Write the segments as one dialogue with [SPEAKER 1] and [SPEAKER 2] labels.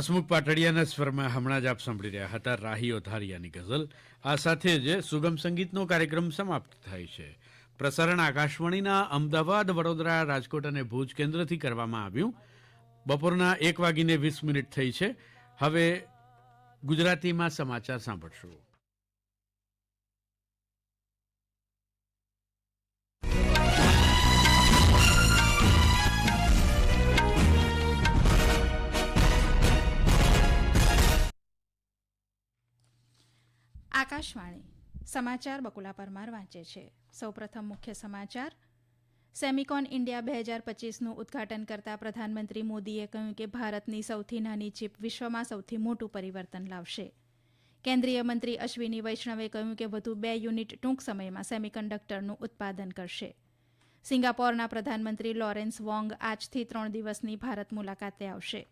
[SPEAKER 1] હસમુખ પાટડિયાના સ્વરમાં હમણાં જ આપ સાંભળી રહ્યા હતા રાહી ઓધારિયાની ગઝલ. આ સાથે જ સુગમ સંગીતનો કાર્યક્રમ સમાપ્ત થાય છે. પ્રસારણ આકાશવાણીના અમદાવાદ, વડોદરા, રાજકોટ અને ભુજ કેન્દ્રથી કરવામાં આવ્યું. બપોરના એક વાગીને વીસ મિનિટ થઈ છે. હવે ગુજરાતીમાં સમાચાર સાંભળશું.
[SPEAKER 2] આકાશવાણી, સમાચાર બકુલા પરમાર વાંચે છે. સૌપ્રથમ મુખ્ય સમાચાર, સેમિકોન ઇન્ડિયા બે હજાર પચીસનું ઉદ્ઘાટન કરતા પ્રધાનમંત્રી મોદીએ કહ્યું કે ભારતની સૌથી નાની ચીપ વિશ્વમાં સૌથી મોટું પરિવર્તન લાવશે. કેન્દ્રીય મંત્રી અશ્વિની વૈષ્ણવે કહ્યું કે વધુ બે યુનિટ ટૂંક સમયમાં સેમિકન્ડક્ટરનું ઉત્પાદન કરશે. સિંગાપોરના પ્રધાનમંત્રી લોરેન્સ વોંગ આજથી ત્રણ દિવસની ભારત મુલાકાતે આવશે.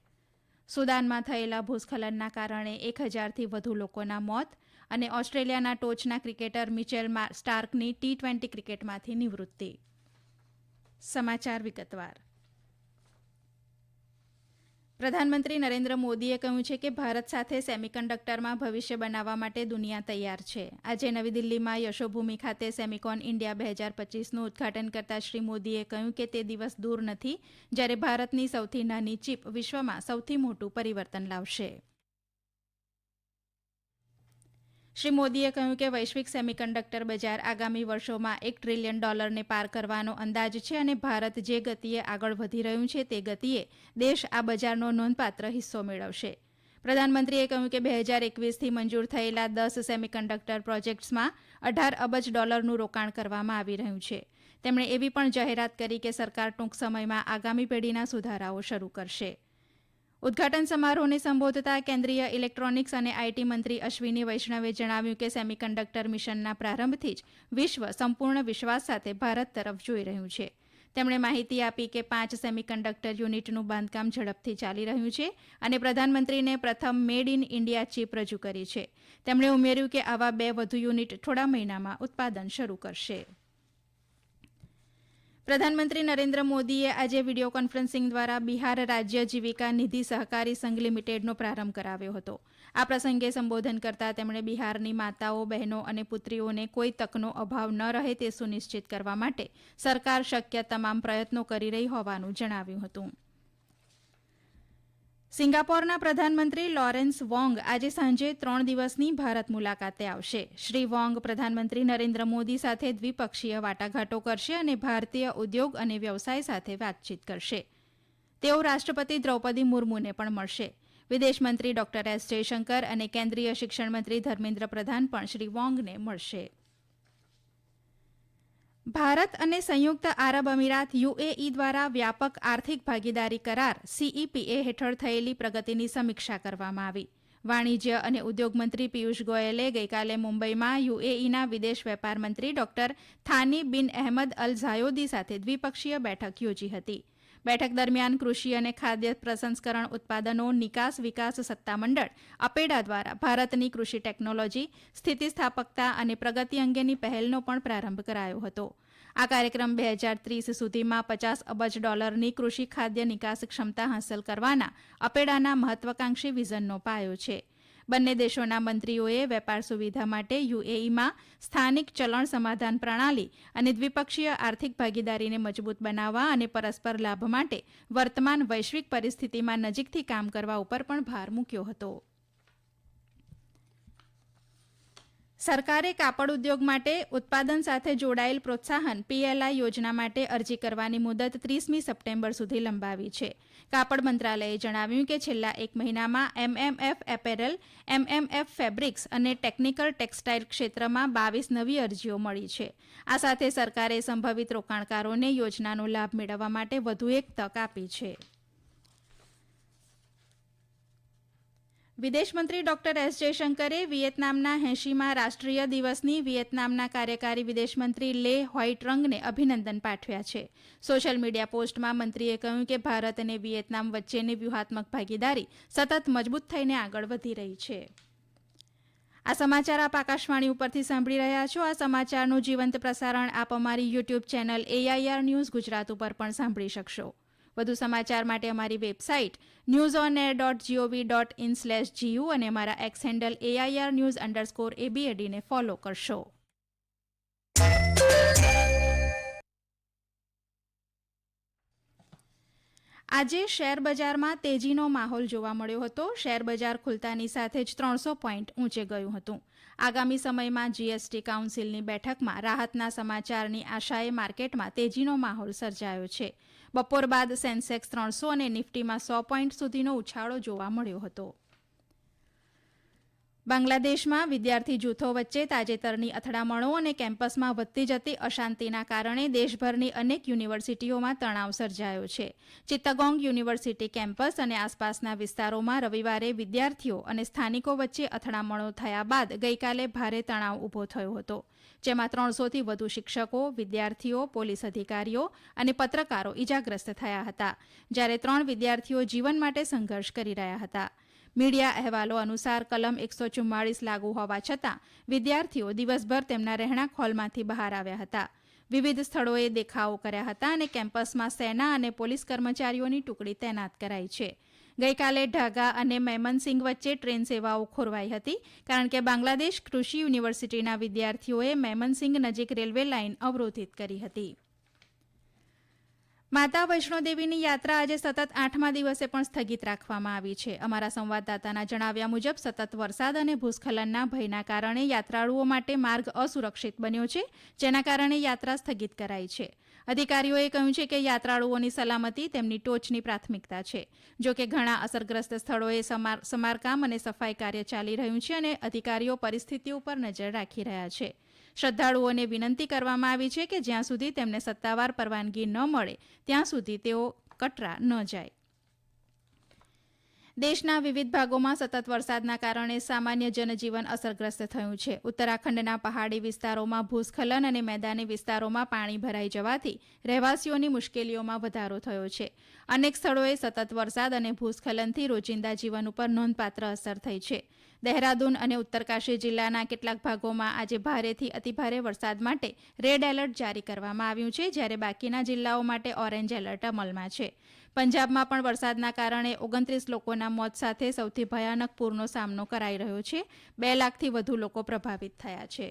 [SPEAKER 2] સુદાનમાં થયેલા ભૂસ્ખલનના કારણે એક હજારથી વધુ લોકોના મોત અને ઓસ્ટ્રેલિયાના ટોચના ક્રિકેટર મિચેલ સ્ટાર્કની ટી ટ્વેન્ટી ક્રિકેટમાંથી નિવૃત્તિ. સમાચાર વિગતવાર. પ્રધાનમંત્રી નરેન્દ્ર મોદીએ કહ્યું છે કે ભારત સાથે સેમિકન્ડક્ટરમાં ભવિષ્ય બનાવવા માટે દુનિયા તૈયાર છે. આજે નવી દિલ્હીમાં યશોભૂમિ ખાતે સેમિકોન ઇન્ડિયા બે હજાર પચીસનું ઉદ્ઘાટન કરતા શ્રી મોદીએ કહ્યું કે તે દિવસ દૂર નથી જ્યારે ભારતની સૌથી નાની ચીપ વિશ્વમાં સૌથી મોટું પરિવર્તન લાવશે. શ્રી મોદીએ કહ્યું કે વૈશ્વિક સેમિકન્ડક્ટર બજાર આગામી વર્ષોમાં એક ટ્રિલિયન ડોલરને પાર કરવાનો અંદાજ છે અને ભારત જે ગતિએ આગળ વધી રહ્યું છે તે ગતિએ દેશ આ બજારનો નોંધપાત્ર હિસ્સો મેળવશે. પ્રધાનમંત્રીએ કહ્યું કે બે હજાર એકવીસથી મંજૂર થયેલા દસ સેમિકન્ડક્ટર પ્રોજેક્ટ્સમાં અઢાર અબજ ડોલરનું રોકાણ કરવામાં આવી રહ્યું છે. તેમણે એવી પણ જાહેરાત કરી કે સરકાર ટૂંક સમયમાં આગામી પેઢીના સુધારાઓ શરૂ કરશે. ઉદ્ઘાટન સમારોહને સંબોધતા કેન્દ્રીય ઇલેક્ટ્રોનિક્સ અને આઈટી મંત્રી અશ્વિની વૈષ્ણવે જણાવ્યું કે સેમિકન્ડક્ટર મિશનના પ્રારંભથી જ વિશ્વ સંપૂર્ણ વિશ્વાસ સાથે ભારત તરફ જોઈ રહ્યું છે. તેમણે માહિતી આપી કે પાંચ સેમિકન્ડક્ટર યુનિટનું બાંધકામ ઝડપથી ચાલી રહ્યું છે અને પ્રધાનમંત્રીને પ્રથમ મેડ ઇન ઇન્ડિયા ચીપ રજૂ કરી છે. તેમણે ઉમેર્યું કે આવા બે વધુ યુનિટ થોડા મહિનામાં ઉત્પાદન શરૂ કરશે. પ્રધાનમંત્રી નરેન્દ્ર મોદીએ આજે વીડિયો કોન્ફરન્સિંગ દ્વારા બિહાર રાજ્ય જીવિકા નિધિ સહકારી સંઘ લિમિટેડનો પ્રારંભ કરાવ્યો હતો. આ પ્રસંગે સંબોધન કરતા તેમણે બિહારની માતાઓ, બહેનો અને પુત્રીઓને કોઈ તકનો અભાવ ન રહે તે સુનિશ્ચિત કરવા માટે સરકાર શક્ય તમામ પ્રયત્નો કરી રહી હોવાનું જણાવ્યું હતું. સિંગાપોરના પ્રધાનમંત્રી લોરેન્સ વોંગ આજે સાંજે ત્રણ દિવસની ભારત મુલાકાતે આવશે. શ્રી વોંગ પ્રધાનમંત્રી નરેન્દ્ર મોદી સાથે દ્વિપક્ષીય વાટાઘાટો કરશે અને ભારતીય ઉદ્યોગ અને વ્યવસાય સાથે વાતચીત કરશે. તેઓ રાષ્ટ્રપતિ દ્રૌપદી મુર્મુને પણ મળશે. વિદેશમંત્રી ડોક્ટર એસ જયશંકર અને કેન્દ્રીય શિક્ષણમંત્રી ધર્મેન્દ્ર પ્રધાન પણ શ્રી વોંગને મળશે. ભારત અને સંયુક્ત આરબ અમીરાત યુએઈ દ્વારા વ્યાપક આર્થિક ભાગીદારી કરાર સીઈપીએ હેઠળ થયેલી પ્રગતિની સમીક્ષા કરવામાં આવી. વાણિજ્ય અને ઉદ્યોગમંત્રી પિયુષ ગોયલે ગઈકાલે મુંબઈમાં યુએઈના વિદેશ વેપાર મંત્રી ડોક્ટર થાની બિન અહેમદ અલ ઝાયોદી સાથે દ્વિપક્ષીય બેઠક યોજી હતી. બેઠક દરમિયાન કૃષિ અને ખાદ્ય પ્રસંસ્કરણ ઉત્પાદનો, નિકાસ વિકાસ સત્તામંડળ, અપેડા દ્વારા ભારતની કૃષિ ટેકનોલોજી, સ્થિતિસ્થાપકતા અને પ્રગતિ અંગેની પહેલનો પણ પ્રારંભ કરાયો હતો. આ કાર્યક્રમ બે હજાર ત્રીસ સુધીમાં પચાસ અબજ ડોલરની કૃષિ ખાદ્ય નિકાસ ક્ષમતા હાંસલ કરવાના અપેડાના મહત્વાકાંક્ષી વિઝનનો પાયો છે. બંને દેશોના મંત્રીઓએ વેપાર સુવિધા માટે યુએઈમાં સ્થાનિક ચલણ સમાધાન પ્રણાલી અને દ્વિપક્ષીય આર્થિક ભાગીદારીને મજબૂત બનાવવા અને પરસ્પર લાભ માટે વર્તમાન વૈશ્વિક પરિસ્થિતિમાં નજીકથી કામ કરવા ઉપર પણ ભાર મૂક્યો હતો. સરકારે કાપડ ઉદ્યોગ માટે ઉત્પાદન સાથે જોડાયેલ પ્રોત્સાહન પીએલઆઈ યોજના માટે અરજી કરવાની મુદત ત્રીસમી સપ્ટેમ્બર સુધી લંબાવી છે. કાપડ મંત્રાલયે જણાવ્યું કે છેલ્લા એક મહિનામાં એમએમએફ એપેરલ, એમએમએફ ફેબ્રિક્સ અને ટેકનિકલ ટેક્સટાઇલ ક્ષેત્રમાં બાવીસ નવી અરજીઓ મળી છે. આ સાથે સરકારે સંભવિત રોકાણકારોને યોજનાનો લાભ મેળવવા માટે વધુ એક તક આપી છે. વિદેશમંત્રી ડોક્ટર એસ જયશંકરે વિયેતનામના હેંશીમાં રાષ્ટ્રીય દિવસની વિયેતનામના કાર્યકારી વિદેશમંત્રી લે હોઇટ્રંગને અભિનંદન પાઠવ્યા છે. સોશિયલ મીડિયા પોસ્ટમાં મંત્રીએ કહ્યું કે ભારત અને વિયેતનામ વચ્ચેની વ્યૂહાત્મક ભાગીદારી સતત મજબૂત થઈને આગળ વધી રહી છે. આ સમાચાર આપ આકાશવાણી ઉપરથી સાંભળી રહ્યા છો. આ સમાચારનું જીવંત પ્રસારણ આપ અમારી YouTube channel AIR news Gujarat ઉપર પણ સાંભળી શકશો. વધુ સમાચાર માટે અમારી website news on air dot gov dot in slash GU અને અમારા X handle AIR news underscore એબીએડીને follow કરશો. આજે શેર બજારમાં તેજીનો માહોલ જોવા મળ્યો હતો. શેર બજાર ખુલતાની સાથે જ ત્રણસો પોઈન્ટ ઊંચે ગયું હતું. આગામી સમયમાં જીએસટી કાઉન્સિલની બેઠકમાં રાહતના સમાચારની આશાએ માર્કેટમાં તેજીનો માહોલ સર્જાયો છે. બપોર બાદ સેન્સેક્સ ત્રણસો અને નિફ્ટીમાં સો પોઇન્ટ સુધીનો ઉછાળો જોવા મળ્યો હતો. બાંગ્લાદેશમાં વિદ્યાર્થી જૂથો વચ્ચે તાજેતરની અથડામણો અને કેમ્પસમાં વધતી જતી અશાંતિના કારણે દેશભરની અનેક યુનિવર્સિટીઓમાં તણાવ સર્જાયો છે. ચિત્તગોંગ યુનિવર્સિટી કેમ્પસ અને આસપાસના વિસ્તારોમાં રવિવારે વિદ્યાર્થીઓ અને સ્થાનિકો વચ્ચે અથડામણો થયા બાદ ગઈકાલે ભારે તણાવ ઊભો થયો હતો. જેમાં ત્રણસોથી વધુ શિક્ષકો, વિદ્યાર્થીઓ, પોલીસ અધિકારીઓ અને પત્રકારો ઇજાગ્રસ્ત થયા હતા. જ્યારે ત્રણ વિદ્યાર્થીઓ જીવન માટે સંઘર્ષ કરી રહ્યા હતા. મીડિયા અહેવાલો અનુસાર કલમ એકસો ચુમ્માળીસ લાગુ હોવા છતાં, વિદ્યાર્થીઓ દિવસભર તેમના રહેણાંક હોલમાંથી બહાર આવ્યા હતા. વિવિધ સ્થળોએ દેખાવો કર્યા હતા અને કેમ્પસમાં સેના અને પોલીસ કર્મચારીઓની ટુકડી તૈનાત કરાઈ છે. ગઈકાલે ઢાગા અને મેમનસિંગ વચ્ચે ટ્રેન સેવાઓ ખોરવાઈ હતી, કારણ કે બાંગ્લાદેશ કૃષિ યુનિવર્સિટીના વિદ્યાર્થીઓએ મેમનસિંગ નજીક રેલવે લાઇન અવરોધિત કરી હતી. માતા વૈષ્ણોદેવીની યાત્રા આજે સતત આઠમા દિવસે પણ સ્થગિત રાખવામાં આવી છે. અમારા સંવાદદાતાના જણાવ્યા મુજબ સતત વરસાદ અને ભૂસ્ખલનના ભયના કારણે યાત્રાળુઓ માટે માર્ગ અસુરક્ષિત બન્યો છે, જેના કારણે યાત્રા સ્થગિત કરાઈ છે. અધિકારીઓએ કહ્યું છે કે યાત્રાળુઓની સલામતી તેમની ટોચની પ્રાથમિકતા છે. જો કે ઘણા અસરગ્રસ્ત સ્થળોએ સમારકામ અને સફાઈ કાર્ય ચાલી રહ્યું છે અને અધિકારીઓ પરિસ્થિતિ ઉપર નજર રાખી રહ્યા છે. શ્રદ્ધાળુઓને વિનંતી કરવામાં આવી છે કે જ્યાં સુધી તેમને સત્તાવાર પરવાનગી ન મળે, ત્યાં સુધી તેઓ કટરા ન જાય. દેશના વિવિધ ભાગોમાં સતત વરસાદના કારણે સામાન્ય જનજીવન અસરગ્રસ્ત થયું છે. ઉત્તરાખંડના પહાડી વિસ્તારોમાં ભૂસ્ખલન અને મેદાની વિસ્તારોમાં પાણી ભરાઈ જવાથી રહેવાસીઓની મુશ્કેલીઓમાં વધારો થયો છે. અનેક સ્થળોએ સતત વરસાદ અને ભૂસ્ખલનથી રોજિંદા જીવન ઉપર નોંધપાત્ર અસર થઈ છે. દહેરાદૂન અને ઉત્તરકાશી જિલ્લાના કેટલાક ભાગોમાં આજે ભારેથી અતિભારે વરસાદ માટે રેડ એલર્ટ જારી કરવામાં આવ્યું છે, જ્યારે બાકીના જિલ્લાઓ માટે ઓરેન્જ એલર્ટ અમલમાં છે. પંજાબમાં પણ વરસાદના કારણે ઓગણત્રીસ લોકોના મોત સાથે સૌથી ભયાનક પૂરનો સામનો કરાઈ રહ્યો છે. બે લાખથી વધુ લોકો પ્રભાવિત થયા છે.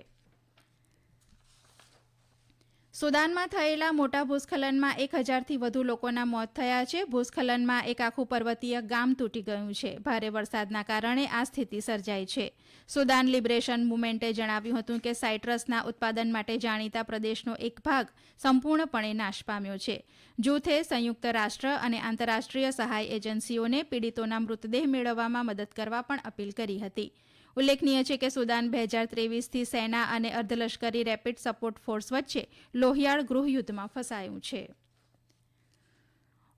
[SPEAKER 2] સુદાનમાં થયેલા મોટા ભૂસ્ખલનમાં એક હજારથી વધુ લોકોના મોત થયા છે. ભૂસ્ખલનમાં એક આખું પર્વતીય ગામ તૂટી ગયું છે. ભારે વરસાદના કારણે આ સ્થિતિ સર્જાઈ છે. સુદાન લિબરેશન મુવમેન્ટે જણાવ્યું હતું કે સાઇટ્રસના ઉત્પાદન માટે જાણીતા પ્રદેશનો એક ભાગ સંપૂર્ણપણે નાશ પામ્યો છે. જૂથે સંયુક્ત રાષ્ટ્ર અને આંતરરાષ્ટ્રીય સહાય એજન્સીઓને પીડિતોના મૃતદેહ મેળવવામાં મદદ કરવા પણ અપીલ કરી હતી. ઉલ્લેખનીય છે કે સુદાન બે હજાર ત્રેવીસથી સેના અને અર્ધલશ્કરી રેપિડ સપોર્ટ ફોર્સ વચ્ચે લોહિયાળ ગૃહયુદ્ધમાં ફસાયું છે.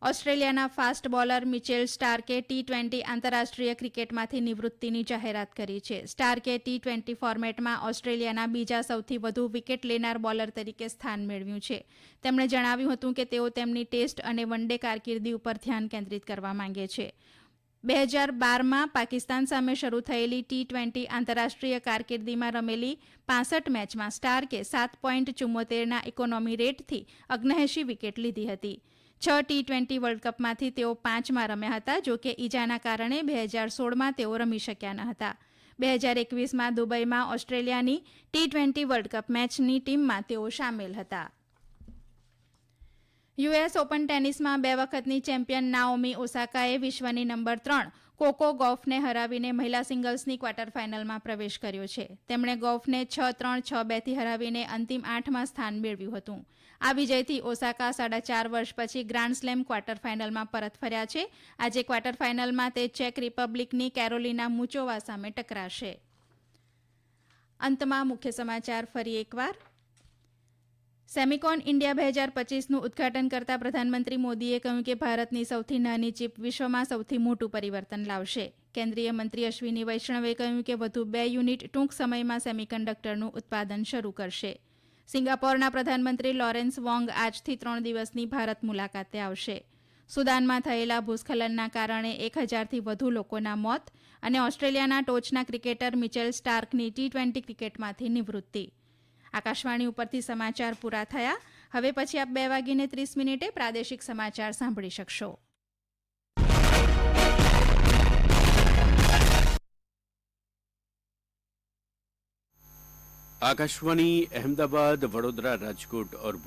[SPEAKER 2] ઓસ્ટ્રેલિયાના ફાસ્ટ બોલર મિચેલ સ્ટાર્કે ટી ટ્વેન્ટી આંતરરાષ્ટ્રીય ક્રિકેટમાંથી નિવૃત્તિની જાહેરાત કરી છે. સ્ટાર્કે ટી ટ્વેન્ટી ફોર્મેટમાં ઓસ્ટ્રેલિયાના બીજા સૌથી વધુ વિકેટ લેનાર બોલર તરીકે સ્થાન મેળવ્યું છે. તેમણે જણાવ્યું હતું કે તેઓ તેમની ટેસ્ટ અને વન ડે કારકિર્દી ઉપર ધ્યાન કેન્દ્રિત કરવા માંગે છે. બે હજાર બારમાં પાકિસ્તાન સામે શરૂ થયેલી ટી ટ્વેન્ટી આંતરરાષ્ટ્રીય કારકિર્દીમાં રમેલી પાંસઠ મેચમાં સ્ટાર્કે સાત પોઈન્ટ ચુમ્મોતેરના ઇકોનોમી રેટથી અગ્નહેશી વિકેટ લીધી હતી. છ ટી ટ્વેન્ટી વર્લ્ડ કપમાંથી તેઓ પાંચમાં રમ્યા હતા, જો કે ઇજાના કારણે બે હજાર સોળમાં તેઓ રમી શક્યા ન હતા. બે હજાર એકવીસમાં દુબઈમાં ઓસ્ટ્રેલિયાની ટી ટ્વેન્ટી વર્લ્ડ કપ મેચની ટીમમાં તેઓ સામેલ હતા. યુએસ ઓપન ટેનિસમાં બે વખતની ચેમ્પિયન નાઓમી ઓસાકાએ વિશ્વની નંબર ત્રણ કોકો ગોફને હરાવીને મહિલા સિંગલ્સની ક્વાર્ટર ફાઇનલમાં પ્રવેશ કર્યો છે. તેમણે ગોફને છ ત્રણ છ બેથી હરાવીને અંતિમ આઠમાં સ્થાન મેળવ્યું હતું. આ વિજયથી ઓસાકા સાડા ચાર વર્ષ પછી ગ્રાન્ડ સ્લેમ ક્વાર્ટર ફાઇનલમાં પરત ફર્યા છે. આજે ક્વાર્ટર ફાઇનલમાં તે ચેક રિપબ્લિકની કેરોલિના મુચોવા સામે ટકરાશે. અંતમાં મુખ્ય સમાચાર ફરી એકવાર. સેમિકોન ઇન્ડિયા બે હજાર પચીસનું ઉદઘાટન કરતા પ્રધાનમંત્રી મોદીએ કહ્યું કે ભારતની સૌથી નાની ચીપ વિશ્વમાં સૌથી મોટું પરિવર્તન લાવશે. કેન્દ્રીય મંત્રી અશ્વિની વૈષ્ણવે કહ્યું કે વધુ બે યુનિટ ટૂંક સમયમાં સેમિકન્ડક્ટરનું ઉત્પાદન શરૂ કરશે. સિંગાપોરના પ્રધાનમંત્રી લોરેન્સ વોંગ આજથી ત્રણ દિવસની ભારત મુલાકાતે આવશે. સુદાનમાં થયેલા ભૂસ્ખલનના કારણે એક હજારથી વધુ લોકોના મોત અને ઓસ્ટ્રેલિયાના ટોચના ક્રિકેટર મિચેલ સ્ટાર્કની ટી ટ્વેન્ટી ક્રિકેટમાંથી નિવૃત્તિ. આકાશવાણી ઉપરથી સમાચાર પૂરા થયા. હવે પછી આપ બે વાગીને ત્રીસ મિનિટે પ્રાદેશિક સમાચાર સાંભળી શકશો.
[SPEAKER 1] આકાશવાણી અહેમદાબાદ, વડોદરા, રાજકોટ ઓર